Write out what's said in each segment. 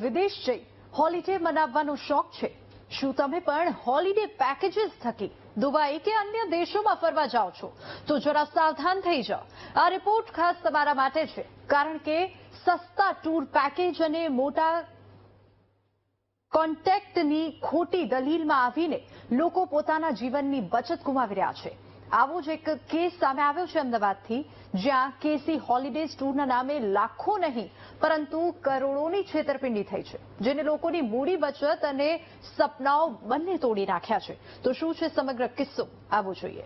વિદેશ જઈ હોલિડે મનાવવાનો શોખ છે. શું તમે પણ હોલિડે પેકેજીસ થકી દુબઈ કે અન્ય દેશોમાં ફરવા જાઓ છો? તો જરા સાવધાન થઈ જાઓ. આ રિપોર્ટ ખાસ તમારા માટે છે. કારણ કે સસ્તા ટૂર પેકેજ અને મોટા કોન્ટેક્ટની ખોટી દલીલમાં આવીને લોકો પોતાના જીવનની બચત ગુમાવી રહ્યા છે. આવો જ એક કેસ સામે આવ્યો છે અમદાવાદથી, જ્યાં કેસી હોલિડેઝ ટૂરના નામે લાખો નહીં, પરંતુ કરોડોની છેતરપિંડી થઈ છે, જેને લોકોની મૂડી બચત અને સપનાઓ બંને તોડી નાખ્યા છે. તો શું છે સમગ્ર કિસ્સો? આવો જોઈએ.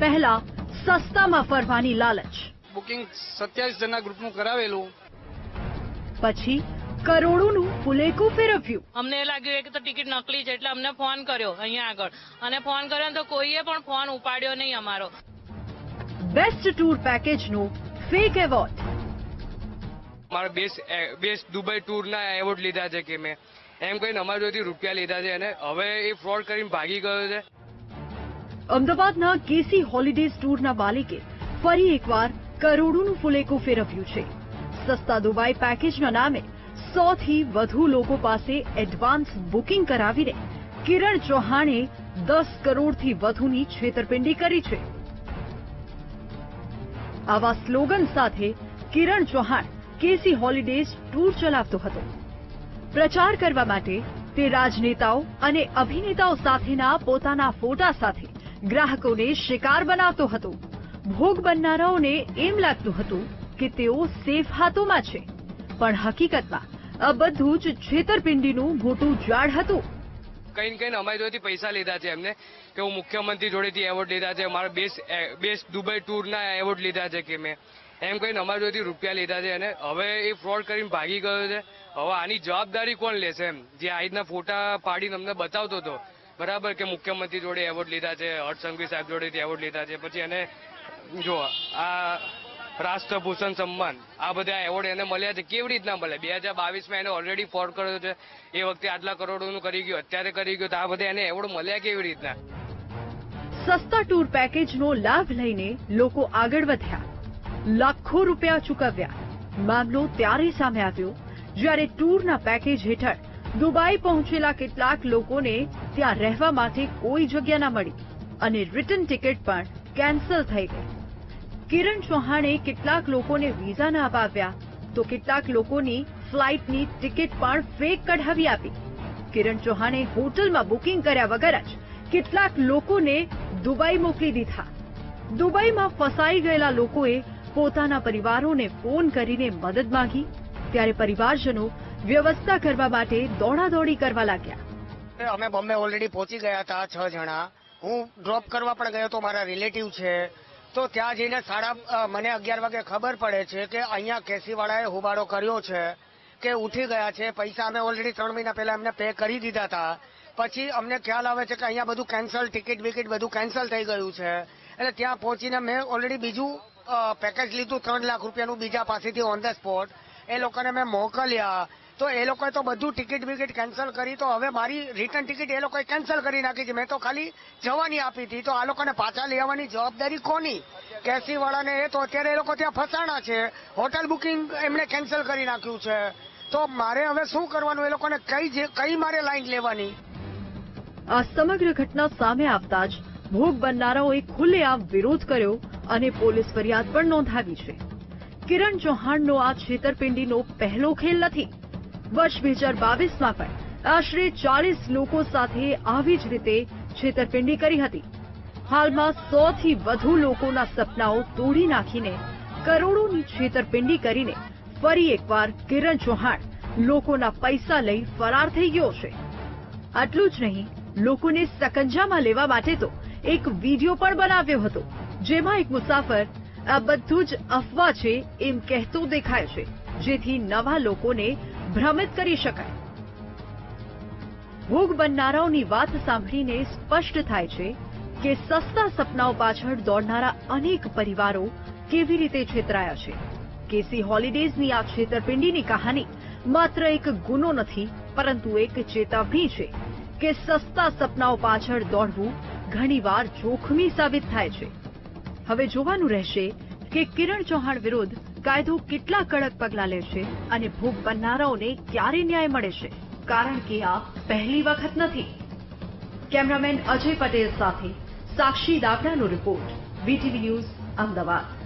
પહેલા સસ્તામાં ફરવાની લાલચ. બુકિંગ સત્યાવીસ જણના ગ્રુપનું કરાવેલું. પછી કરોડોનું ફુલેકું ફેરવ્યું. અમને એ લાગ્યું કે તો ટિકિટ નકલી છે એટલે અમને ફોન કર્યો અહીંયા આગળ. અને ફોન કર્યો ને તો કોઈએ પણ ફોન ઉપાડ્યો નહીં અમારો. બેસ્ટ ટૂર પેકેજનો ફેક એવોર્ડ મારા બેસ્ટ બેસ્ટ દુબઈ ટૂરના એવોર્ડ લીધા છે કે મેં. એમ કહીને અમારા જોડેથી રૂપિયા લીધા છે અને હવે એ ફ્રોડ કરીને ભાગી ગયો છે. અમદાવાદના કેસી હોલિડેઝ ટૂરના માલિકે ફરી એકવાર કરોડોનું ફુલેકું ફેરવ્યું છે. સસ્તા દુબઈ પેકેજના નામે સો થી વધુ લોકો પાસે એડવાન્સ બુકિંગ કરાવીને કિરણ ચૌહાણે દસ કરોડથી વધુની છેતરપિંડી કરી છે. આવા સ્લોગન સાથે Kiran Chauhan KC holidays tour ચલાવતો હતો. પ્રચાર કરવા માટે તે રાજનેતાઓ અને અભિનેતાઓ સાથેના પોતાના ફોટા સાથે ગ્રાહકોને શિકાર બનાવતો હતો. ભોગ બનનારાઓને એમ લાગતું હતું કે તેઓ સેફ હાથોમાં છે. પણ હકીકતમાં, આ બધું જ છેતરપિંડીનું મોટું જાળ હતું. કઈ ને કઈને અમારી જોડેથી પૈસા લીધા છે એમને. કે હું મુખ્યમંત્રી જોડેથી એવોર્ડ લીધા છે. મારા બેસ્ટ બેસ્ટ દુબઈ ટૂરના એવોર્ડ લીધા છે કે મેં. એમ કહીને અમારી જોડેથી રૂપિયા લીધા છે અને હવે એ ફ્રોડ કરીને ભાગી ગયો છે. હવે આની જવાબદારી કોણ લેશે એમ? જે આ રીતના ફોટા પાડીને અમને બતાવતો હતો. બરાબર કે મુખ્યમંત્રી જોડે એવોર્ડ લીધા છે, હર્ષ સંઘવી સાહેબ જોડેથી એવોર્ડ લીધા છે. પછી એને જો આ રાષ્ટ્રભૂષણ સન્માન. આ બધા એવોર્ડ એને મળ્યા છે. કેવી રીતના મળે બે હજાર એને ઓલરેડી ફ્રોડ કર્યો છે. એ વખતે આટલા કરોડોનું કરી ગયું, અત્યારે કરી ગયું. તો આ બધા એને એવોર્ડ મળ્યા કેવી રીતના? સસ્તા ટૂર પેકેજનો લાભ લઈને લોકો આગળ વધ્યા. લાખો રૂપિયા ચૂકવ્યા. મામલો ત્યારે સામે આવ્યો જ્યારે ટૂરના પેકેજ હેઠળ દુબઈ પહોંચેલા કેટલાક લોકોને ત્યાં રહેવા માટે કોઈ જગ્યા ના મળી અને રિટર્ન ટિકિટ પણ કેન્સલ થઈ ગઈ. કિરણ ચૌહાણે કેટલાક લોકોને વિઝા ના અપાવ્યા. તો કેટલાક લોકોની ફ્લાઇટની ટિકિટ પણ ફેક કઢાવી આપી. કિરણ ચૌહાણે હોટલમાં બુકિંગ કર્યા વગર જ કેટલાક લોકોને દુબઈ મોકલી દીધા. દુબઈમાં ફસાઈ ગયેલા લોકોએ પોતાના પરિવારોને ફોન કરીને મદદ માંગી. ત્યારે પરિવારજનો વ્યવસ્થા કરવા માટે દોડાદોડી કરવા લાગ્યા. અમે બોમ્બે ઓલરેડી પહોંચી ગયા હતા છ જણા. હું ડ્રોપ કરવા પણ ગયો તો મારા રિલેટિવ છે તો ત્યાં જઈને સાડા મને અગિયાર વાગે ખબર પડે છે કે અહીંયા કેસીવાળાએ હુબાડો કર્યો છે, કે ઉઠી ગયા છે. પૈસા અમે ઓલરેડી ત્રણ મહિના પહેલા એમને પે કરી દીધા હતા. પછી અમને ખ્યાલ આવે છે કે અહીંયા બધું કેન્સલ ટિકિટ વિકિટ બધું કેન્સલ થઈ ગયું છે. એટલે ત્યાં પહોંચીને મેં ઓલરેડી બીજું પેકેજ લીધું ત્રણ લાખ રૂપિયાનું બીજા પાસેથી ઓન ધ સ્પોટ એ લોકોને મેં મોકલ્યા. તો એ લોકોએ તો બધું ટિકિટ વિકિટ કેન્સલ કરી, તો હવે મારી રિટર્ન ટિકિટ એ લોકોએ કેન્સલ કરી નાખી છે. મેં તો ખાલી જવાની આપી હતી. તો આ લોકોને પાછા લેવાની જવાબદારી કોની? કેસી વાળાને એ તો અત્યારે એ લોકો ત્યાં ફસાણા છે. હોટલ બુકિંગ એમણે કેન્સલ કરી નાખ્યું છે. તો મારે હવે શું કરવાનું? એ લોકોને કઈ કઈ મારે લાઈન લેવાની? આ સમગ્ર ઘટના સામે આવતા જ ભોગ બનનારાઓએ ખુલ્લેઆમ વિરોધ કર્યો અને પોલીસ ફરિયાદ પણ નોંધાવી છે. કિરણ ચૌહાણનો આ છેતરપિંડીનો પહેલો ખેલ નથી. વર્ષ બે હજાર બાવીસમાં પણ આશરે ચાલીસ લોકો સાથે આવી જ રીતે છેતરપિંડી કરી હતી. હાલમાં સો થી વધુ લોકોના સપનાઓ તોડી નાખીને કરોડોની છેતરપિંડી કરીને ફરી એકવાર કિરણ ચૌહાણ લોકોના પૈસા લઈ ફરાર થઈ ગયો છે. આટલું જ નહીં, લોકોને સકંજામાં લેવા માટે તો એક વીડિયો પણ બનાવ્યો હતો, જેમાં એક મુસાફર, આ બધું જ અફવા છે એમ કહેતો દેખાય છે, જેથી નવા લોકોને ભ્રમિત કરી શકાય. ભોગ બનનારાઓની વાત સાંભળીને સ્પષ્ટ થાય છે કે સસ્તા સપનાઓ પાછળ દોડનારા અનેક પરિવારો કેવી રીતે છેતરાયા છે. કેસી હોલિડેઝની આ છેતરપિંડીની કહાની માત્ર એક ગુનો નથી, પરંતુ એક ચેતવણી છે કે સસ્તા સપનાઓ પાછળ દોડવું ઘણીવાર જોખમી સાબિત થાય છે. હવે જોવાનું રહેશે કે કિરણ ચૌહાણ વિરુદ્ધ કાયદો કેટલા કડક પગલાં લે છે અને ભોગ બનનારાઓને ક્યારે ન્યાય મળે છે? કારણ કે આ પહેલી વખત નથી. કેમેરામેન અજય પટેલ સાથે સાક્ષી દાગડાનો રિપોર્ટ. VTV news, Ahmedabad.